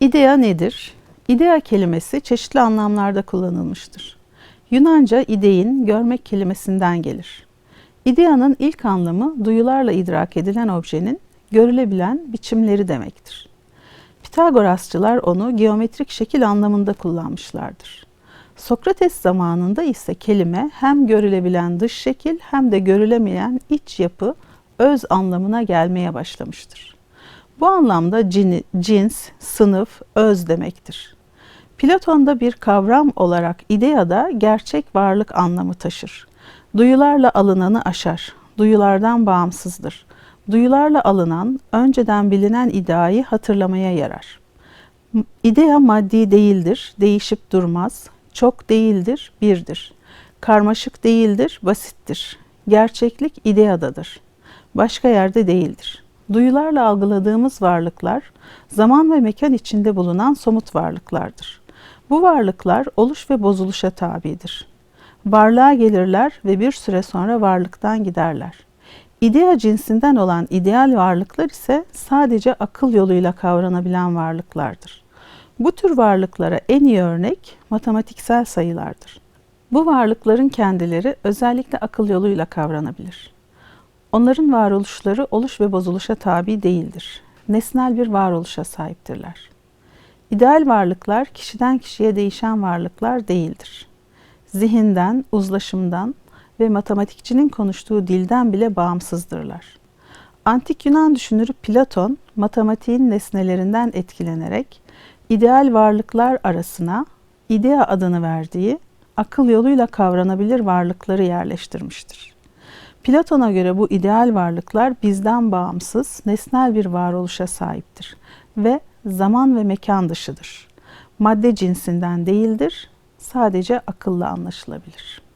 İdea nedir? İdea kelimesi çeşitli anlamlarda kullanılmıştır. Yunanca idein görmek kelimesinden gelir. İdeanın ilk anlamı duyularla idrak edilen objenin görülebilen biçimleri demektir. Pitagorasçılar onu geometrik şekil anlamında kullanmışlardır. Sokrates zamanında ise kelime hem görülebilen dış şekil hem de görülemeyen iç yapı, öz anlamına gelmeye başlamıştır. Bu anlamda cini, cins, sınıf, öz demektir. Platon'da bir kavram olarak idea da gerçek varlık anlamı taşır. Duyularla alınanı aşar, duyulardan bağımsızdır. Duyularla alınan, önceden bilinen ideayı hatırlamaya yarar. İdea maddi değildir, değişip durmaz, çok değildir, birdir. Karmaşık değildir, basittir. Gerçeklik ideadadır. Başka yerde değildir. Duyularla algıladığımız varlıklar, zaman ve mekan içinde bulunan somut varlıklardır. Bu varlıklar oluş ve bozuluşa tabidir. Varlığa gelirler ve bir süre sonra varlıktan giderler. İdea cinsinden olan ideal varlıklar ise sadece akıl yoluyla kavranabilen varlıklardır. Bu tür varlıklara en iyi örnek matematiksel sayılardır. Bu varlıkların kendileri özellikle akıl yoluyla kavranabilir. Onların varoluşları oluş ve bozuluşa tabi değildir. Nesnel bir varoluşa sahiptirler. İdeal varlıklar kişiden kişiye değişen varlıklar değildir. Zihinden, uzlaşımdan ve matematikçinin konuştuğu dilden bile bağımsızdırlar. Antik Yunan düşünürü Platon, matematiğin nesnelerinden etkilenerek ideal varlıklar arasına idea adını verdiği akıl yoluyla kavranabilir varlıkları yerleştirmiştir. Platon'a göre bu ideal varlıklar bizden bağımsız, nesnel bir varoluşa sahiptir ve zaman ve mekan dışıdır. Madde cinsinden değildir, sadece akılla anlaşılabilir.